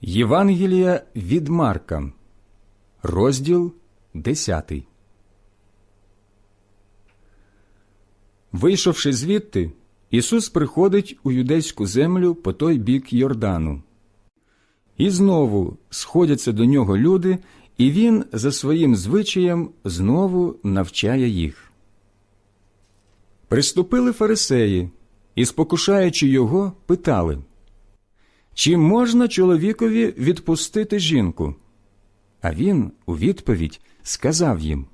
Євангелія від Марка, розділ 10. Вийшовши звідти, Ісус приходить у юдейську землю по той бік Йордану. І знову сходяться до нього люди, і він за своїм звичаєм знову навчає їх. Приступили фарисеї і, спокушаючи його, питали Чи можна чоловікові відпустити жінку? А він у відповідь сказав їм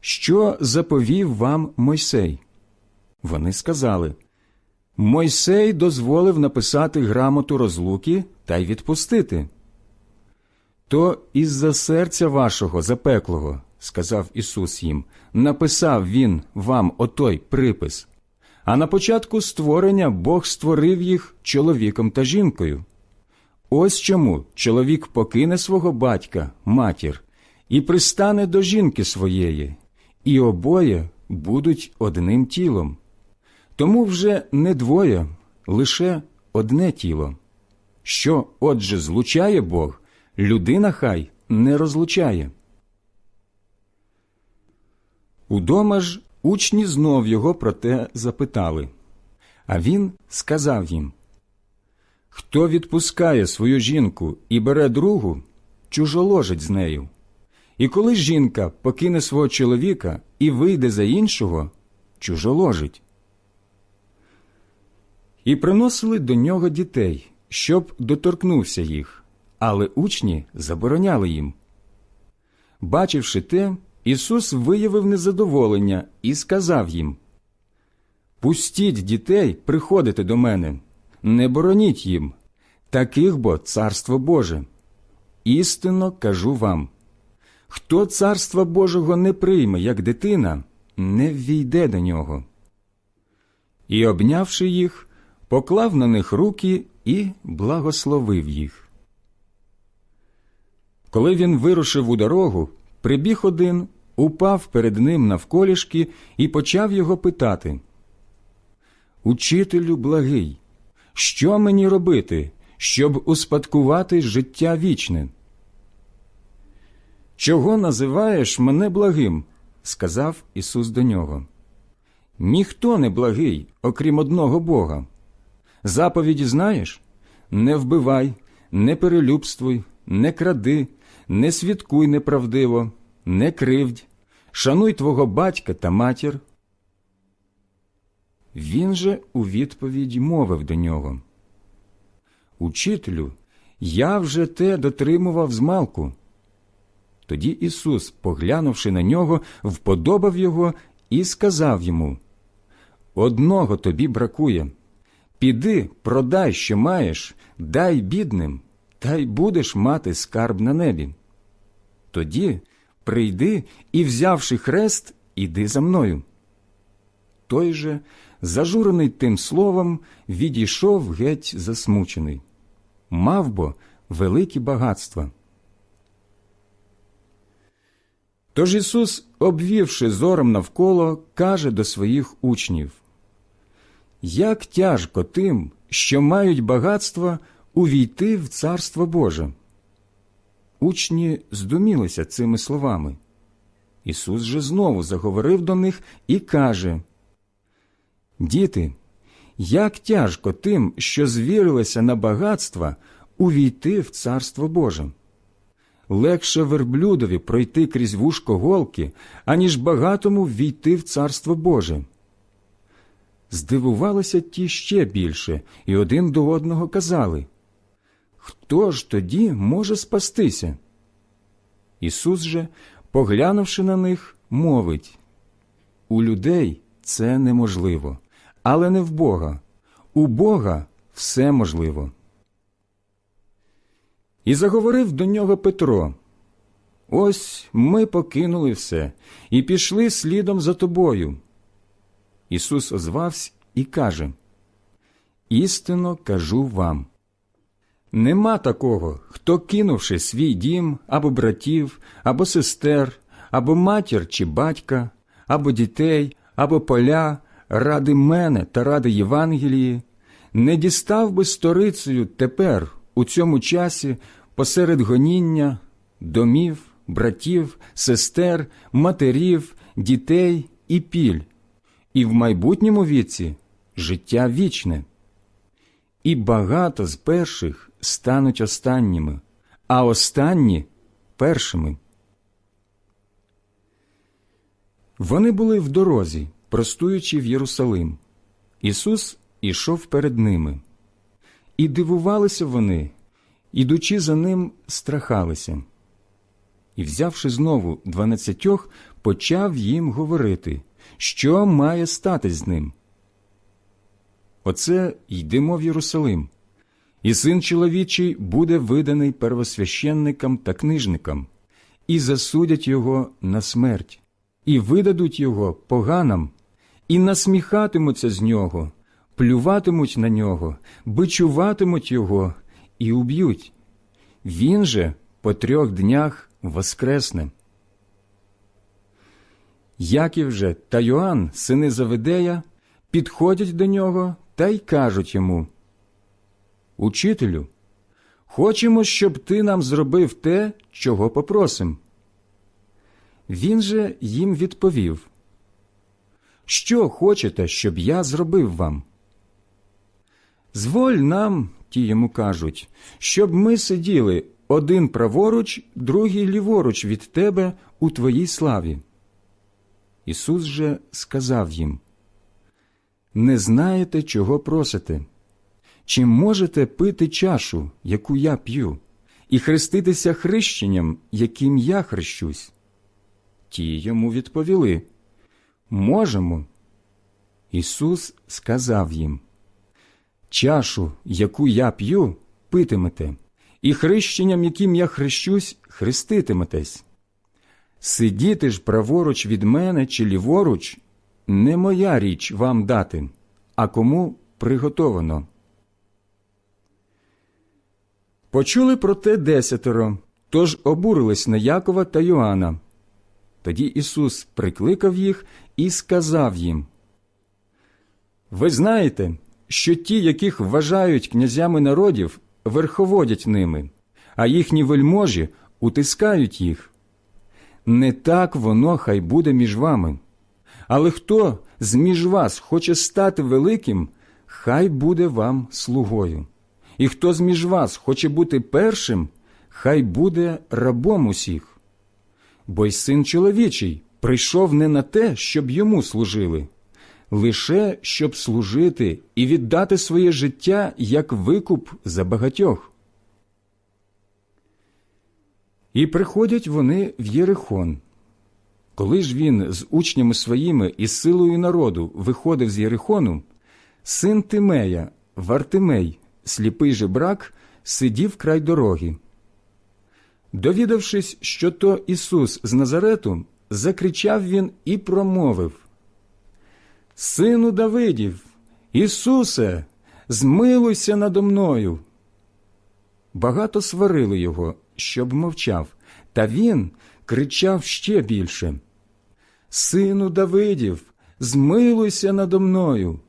Що заповів вам Мойсей? Вони сказали Мойсей дозволив написати грамоту розлуки та й відпустити. То із-за серця вашого запеклого, сказав Ісус їм, написав Він вам отой припис. А на початку створення Бог створив їх чоловіком та жінкою. Ось чому чоловік покине свого батька, матір, і пристане до жінки своєї, і обоє будуть одним тілом. Тому вже не двоє, лише одне тіло. Що, отже, злучає Бог, людина хай не розлучає. Удома ж учні знов його про те запитали. А він сказав їм Хто відпускає свою жінку і бере другу, чужоложить з нею. І коли жінка покине свого чоловіка і вийде за іншого, чужоложить. І приносили до нього дітей, щоб доторкнувся їх, але учні забороняли їм. Бачивши те, Ісус виявив незадоволення і сказав їм Пустіть дітей приходити до мене, не бороніть їм, таких бо царство Боже. Істинно кажу вам хто царства Божого не прийме, як дитина, не ввійде до нього. І, обнявши їх, поклав на них руки і благословив їх. Коли він вирушив у дорогу, прибіг один, упав перед ним навколішки і почав його питати Учителю благий, що мені робити, щоб успадкувати життя вічне? Чого називаєш мене благим? сказав Ісус до нього. Ніхто не благий, окрім одного Бога. Заповіді знаєш? Не вбивай, не перелюбствуй, не кради, не свідкуй неправдиво, не кривдь, шануй твого батька та матір. Він же у відповідь мовив до нього. Учителю, я вже те дотримував змалку. Тоді Ісус, поглянувши на нього, вподобав його і сказав йому Одного тобі бракує. Піди, продай, що маєш, дай бідним, та й будеш мати скарб на небі. Тоді прийди і, взявши хрест, іди за мною. Той же, зажурений тим словом, відійшов геть засмучений. Мав бо великі багатства. Тож Ісус, обвівши зором навколо, каже до своїх учнів Як тяжко тим, що мають багатства, увійти в Царство Боже. Учні здумілися цими словами. Ісус же знову заговорив до них і каже Діти, як тяжко тим, що звірилися на багатства, увійти в Царство Боже легше верблюдові пройти крізь вушко голки, аніж багатому ввійти в царство Боже. Здивувалися ті ще більше, і один до одного казали Хто ж тоді може спастися? Ісус же, поглянувши на них, мовить У людей це неможливо, але не в Бога. У Бога все можливо. І заговорив до нього Петро Ось ми покинули все і пішли слідом за тобою. Ісус озвався і каже Істинно кажу вам. Нема такого, хто, кинувши свій дім або братів, або сестер, або матір чи батька, або дітей, або поля, ради мене та ради Євангелії, не дістав би сторицею тепер у цьому часі посеред гоніння, домів, братів, сестер, матерів, дітей і піль, і в майбутньому віці життя вічне. І багато з перших стануть останніми, а останні першими. Вони були в дорозі, простуючи в Єрусалим. Ісус ішов перед ними. І дивувалися вони, ідучи за ним, страхалися. І, взявши знову дванадцятьох, почав їм говорити, що має стати з ним. Оце йдемо в Єрусалим, і син чоловічий буде виданий первосвященникам та книжникам, і засудять його на смерть, і видадуть його поганам, і насміхатимуться з нього, плюватимуть на нього, бичуватимуть його і уб'ють. Він же по трьох днях воскресне. Яків же та Йоанн, сини Завидея, підходять до нього та й кажуть йому Учителю, хочемо, щоб ти нам зробив те, чого попросим. Він же їм відповів Що хочете, щоб я зробив вам? Зволь нам, ті йому кажуть, щоб ми сиділи один праворуч, другий ліворуч від тебе у твоїй славі. Ісус же сказав їм Не знаєте, чого просите? Чи можете пити чашу, яку я п'ю, і хреститися хрещенням, яким я хрещусь? Ті йому відповіли Можемо. Ісус сказав їм Чашу, яку я п'ю, питимете, і хрещенням, яким я хрещусь, хреститиметесь. Сидіти ж праворуч від мене чи ліворуч не моя річ вам дати, а кому приготовано. Почули про те десятеро, тож обурились на Якова та Йоанна. Тоді Ісус прикликав їх і сказав їм Ви знаєте, що ті, яких вважають князями народів, верховодять ними, а їхні вельможі утискають їх. Не так воно хай буде між вами. Але хто з між вас хоче стати великим, хай буде вам слугою. І хто з між вас хоче бути першим, хай буде рабом усіх. Бо й син чоловічий прийшов не на те, щоб йому служили, лише щоб служити і віддати своє життя як викуп за багатьох. І приходять вони в Єрихон. Коли ж він з учнями своїми і силою народу виходив з Єрихону, син Тимея, Вартимей, сліпий жебрак, сидів край дороги. Довідавшись, що то Ісус з Назарету, закричав він і промовив Сину Давидів, Ісусе, змилуйся надо мною. Багато сварили його, щоб мовчав, та він кричав ще більше Сину Давидів, змилуйся надо мною.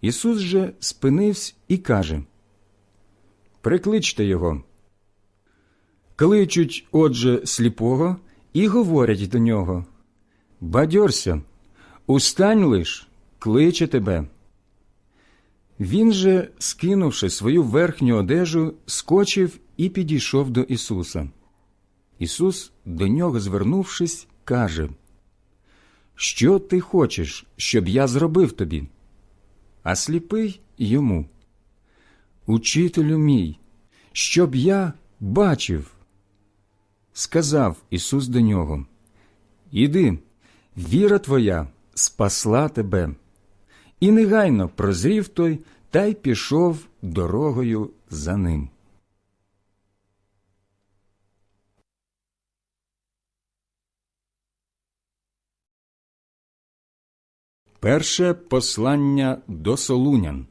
Ісус же спинився і каже Прикличте його. Кличуть, отже, сліпого і говорять до нього Бадьорся, устань лиш, кличе тебе. Він же, скинувши свою верхню одежу, скочив і підійшов до Ісуса. Ісус, до нього звернувшись, каже Що ти хочеш, щоб я зробив тобі? А сліпий йому. Учителю мій, щоб я бачив. Сказав Ісус до нього Іди, віра твоя спасла тебе. І негайно прозрів той та й пішов дорогою за ним. Перше послання до Солунян,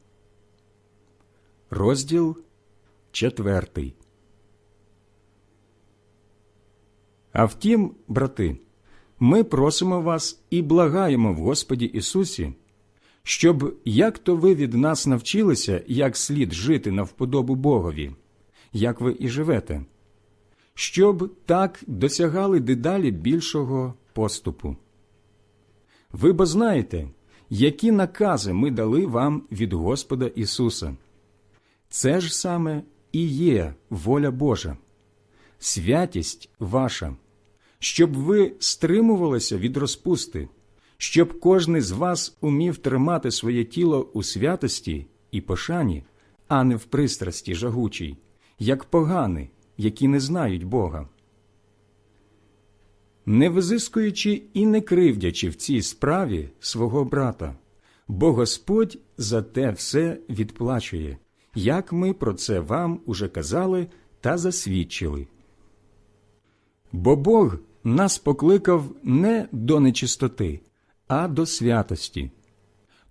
розділ четвертий. А втім, брати, ми просимо вас і благаємо в Господі Ісусі, щоб як то ви від нас навчилися, як слід жити на вподобу Богові, як ви і живете, щоб так досягали дедалі більшого поступу. Ви бо знаєте, які накази ми дали вам від Господа Ісуса. Це ж саме і є воля Божа, святість ваша, щоб ви стримувалися від розпусти, щоб кожний з вас умів тримати своє тіло у святості і пошані, а не в пристрасті жагучій, як погани, які не знають Бога. Не визискуючи і не кривдячи в цій справі свого брата, бо Господь за те все відплачує, як ми про це вам уже казали та засвідчили. Бо Бог нас покликав не до нечистоти, а до святості.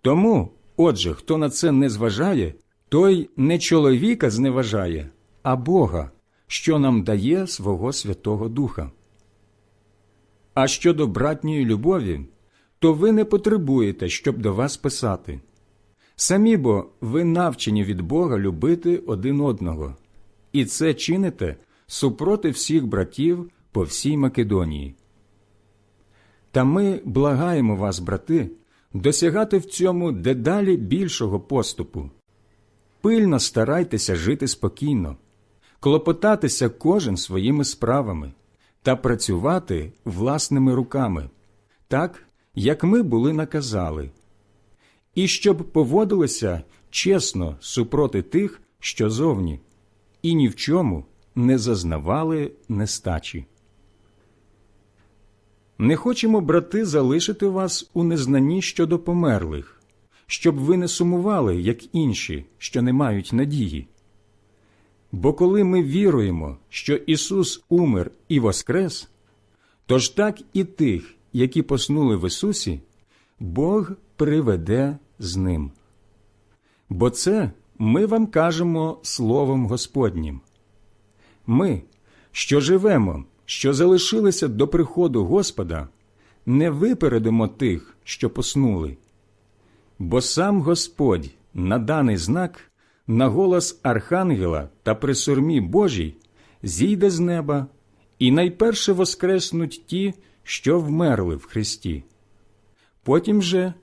Тому, отже, хто на це не зважає, той не чоловіка зневажає, а Бога, що нам дає свого Святого Духа. А щодо братньої любові, то ви не потребуєте, щоб до вас писати. Самі бо ви навчені від Бога любити один одного, і це чините супроти всіх братів по всій Македонії. Та ми благаємо вас, брати, досягати в цьому дедалі більшого поступу. Пильно старайтеся жити спокійно, клопотатися кожен своїми справами та працювати власними руками, так, як ми були наказали, і щоб поводилися чесно супроти тих, що зовні, і ні в чому не зазнавали нестачі. Не хочемо, брати, залишити вас у незнанні щодо померлих, щоб ви не сумували, як інші, що не мають надії. Бо коли ми віруємо, що Ісус умер і воскрес, то ж так і тих, які поснули в Ісусі, Бог приведе з ним. Бо це ми вам кажемо Словом Господнім. Ми, що живемо, що залишилися до приходу Господа, не випередимо тих, що поснули. Бо сам Господь на даний знак, на голос Архангела та при сурмі Божій зійде з неба, і найперше воскреснуть ті, що вмерли в Христі. Потім же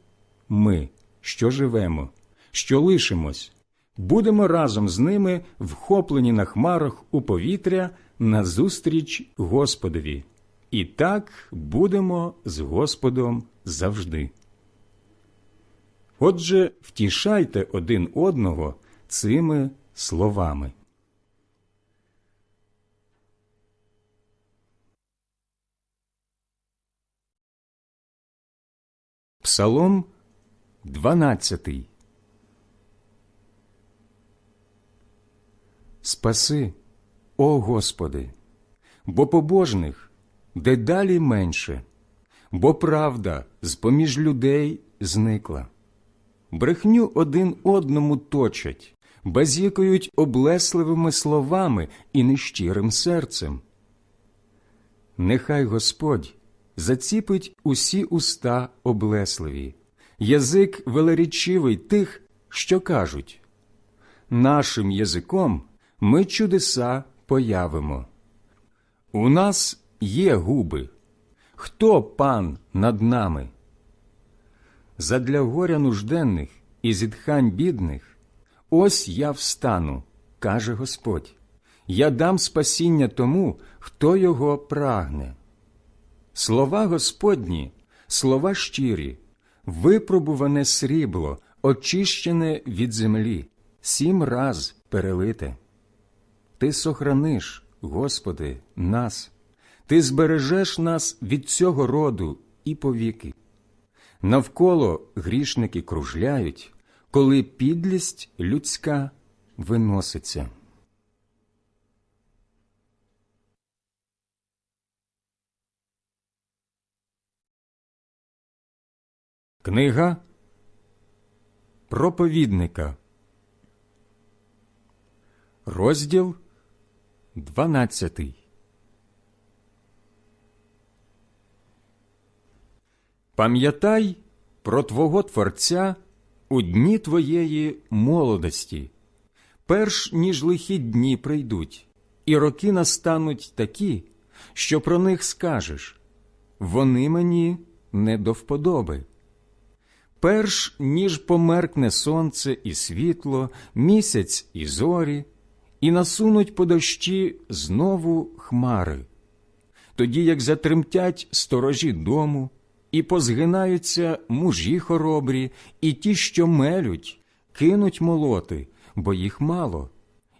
ми, що живемо, що лишимось, будемо разом з ними вхоплені на хмарах у повітря назустріч Господові, і так будемо з Господом завжди. Отже, втішайте один одного цими словами. Псалом 12 Спаси, о Господи, бо побожних дедалі менше, бо правда з поміж людей зникла. Брехню один одному точать, базікають облесливими словами і нещирим серцем. Нехай Господь заціпить усі уста облесливі, язик велерічивий тих, що кажуть нашим язиком ми чудеса появимо. У нас є губи. Хто пан над нами? Задля горя нужденних і зітхань бідних, ось я встану, каже Господь. Я дам спасіння тому, хто його прагне. Слова Господні, слова щирі, випробуване срібло, очищене від землі, сім раз перелите. Ти сохраниш, Господи, нас, Ти збережеш нас від цього роду і повіки. Навколо грішники кружляють, коли підлість людська виноситься. Книга проповідника, розділ дванадцятий. Пам'ятай про Твого Творця у дні твоєї молодості, перш ніж лихі дні прийдуть, і роки настануть такі, що про них скажеш. Вони мені не до вподоби. Перш ніж померкне сонце і світло, місяць і зорі, і насунуть по дощі знову хмари, тоді як затремтять сторожі дому, і позгинаються мужі хоробрі, і ті, що мелють, кинуть молоти, бо їх мало,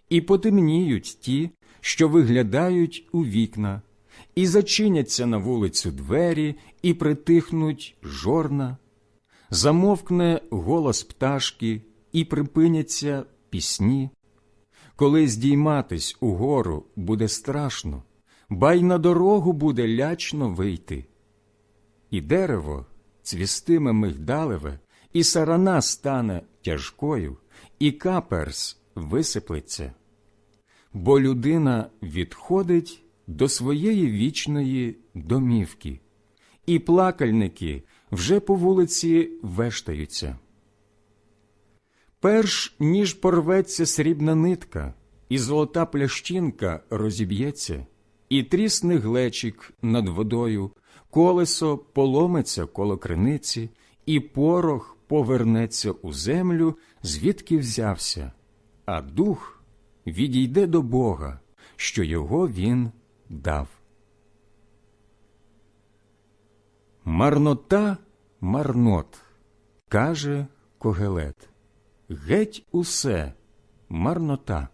і потемніють ті, що виглядають у вікна, і зачиняться на вулицю двері, і притихнуть жорна, замовкне голос пташки, і припиняться пісні. Коли здійматись угору буде страшно, ба й на дорогу буде лячно вийти. І дерево цвістиме мигдалеве, і сарана стане тяжкою, і каперс висиплеться. Бо людина відходить до своєї вічної домівки, і плакальники вже по вулиці вештаються. Перш ніж порветься срібна нитка, і золота плящинка розіб'ється, і трісне глечик над водою, колесо поломиться коло криниці, і порох повернеться у землю, звідки взявся, а дух відійде до Бога, що його він дав. Марнота марнот, каже Когелет. Геть усе марнота.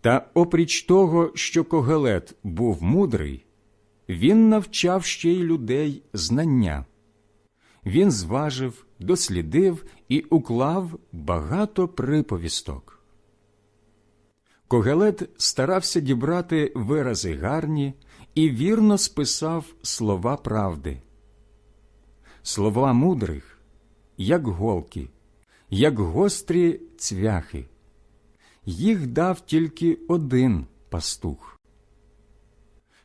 Та опріч того, що Когелет був мудрий, він навчав ще й людей знання. Він зважив, дослідив і уклав багато приповісток. Когелет старався дібрати вирази гарні і вірно списав слова правди. Слова мудрих, як голки, як гострі цвяхи. Їх дав тільки один пастух.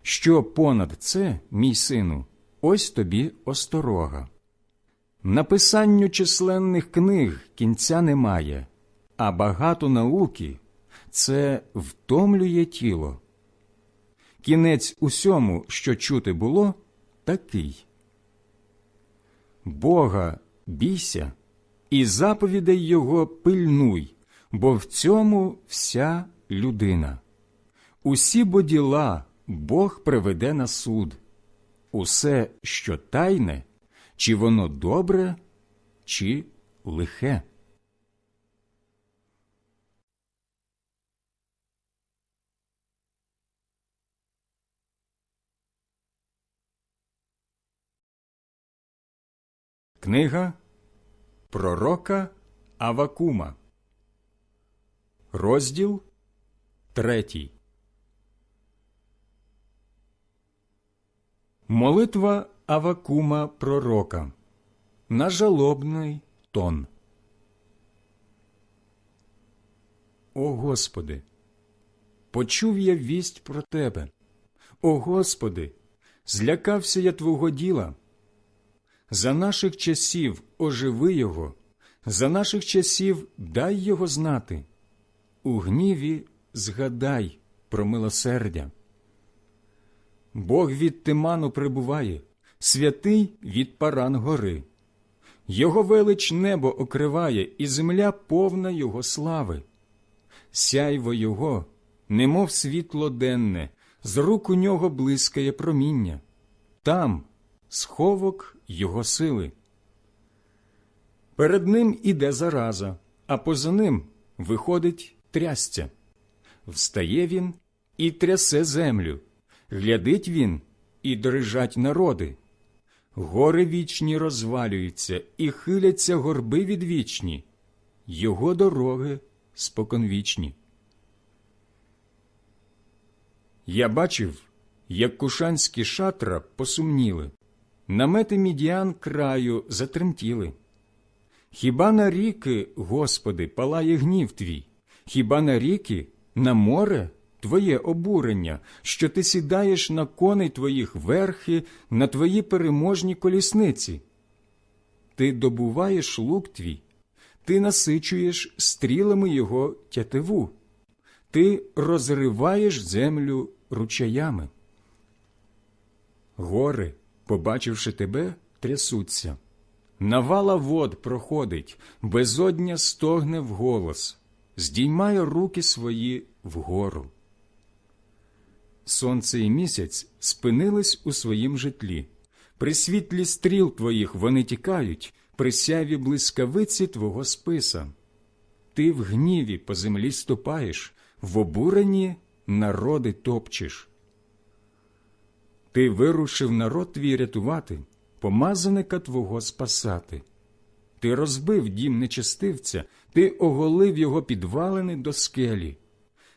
Що понад це, мій сину, ось тобі осторога. Написанню численних книг кінця немає, а багато науки це втомлює тіло. Кінець усьому, що чути було, такий. Бога бійся і заповідей Його пильнуй, бо в цьому вся людина. Усі бо діла Бог приведе на суд. Усе, що тайне, чи воно добре, чи лихе. Книга Пророка Авакума, розділ третій. Молитва Авакума Пророка на жалобний тон. О Господи, почув я вість про Тебе. О Господи, злякався я Твого діла. За наших часів оживи Його, за наших часів дай Його знати. У гніві згадай про милосердя. Бог від Тиману прибуває, святий від паран гори. Його велич небо окриває, і земля повна Його слави. Сяйво Його, немов світло денне, з рук у нього блискає проміння. Там сховок Його сили. Перед ним іде зараза, а поза ним виходить трясця. Встає він і трясе землю. Глядить він і дрижать народи. Гори вічні розвалюються і хиляться горби відвічні, його дороги споконвічні. Я бачив, як кушанські шатра посумніли, намети мідіан краю затремтіли. Хіба на ріки, Господи, палає гнів твій, хіба на ріки, на море твоє обурення, що ти сідаєш на коней твоїх верхи, на твої переможні колісниці. Ти добуваєш лук твій, ти насичуєш стрілами його тятиву, ти розриваєш землю ручаями. Гори, побачивши тебе, трясуться. Навала вод проходить, безодня стогне вголос, здіймає руки свої вгору. Сонце і місяць спинились у своїм житлі. При світлі стріл твоїх вони тікають, при сяві блискавиці твого списа. Ти в гніві по землі ступаєш, в обуренні народи топчеш. Ти вирушив народ твій рятувати, помазаника твого спасати. Ти розбив дім нечестивця, ти оголив його підвалини до скелі.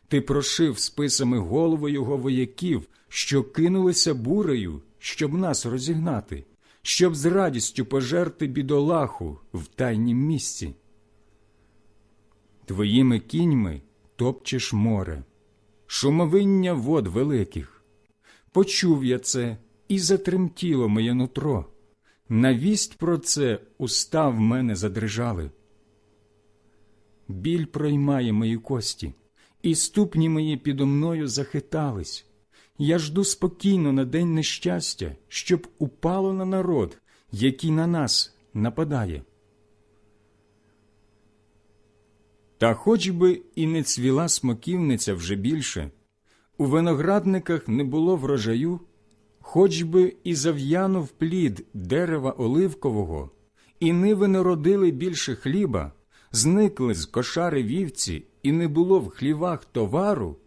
Ти прошив списами голови його вояків, що кинулися бурею, щоб нас розігнати, щоб з радістю пожерти бідолаху в тайнім місці. Твоїми кіньми топчеш море, шумовиння вод великих. Почув я це і затремтіло моє нутро. Навість про це уста в мене задрижали. Біль проймає мої кості, і ступні мої підо мною захитались. Я жду спокійно на день нещастя, щоб упало на народ, який на нас нападає. Та хоч би і не цвіла смоківниця вже більше, у виноградниках не було врожаю, хоч би і зав'янув плід дерева оливкового, і ниви не родили більше хліба, зникли з кошари вівці, і не було в хлівах товару,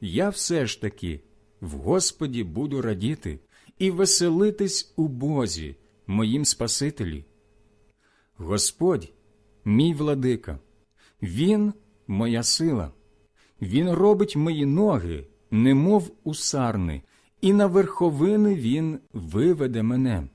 я все ж таки в Господі буду радіти і веселитись у Бозі, моїм Спасителі. Господь, мій владика, Він моя сила, Він робить мої ноги, немов у сарни, і на верховини Він виведе мене.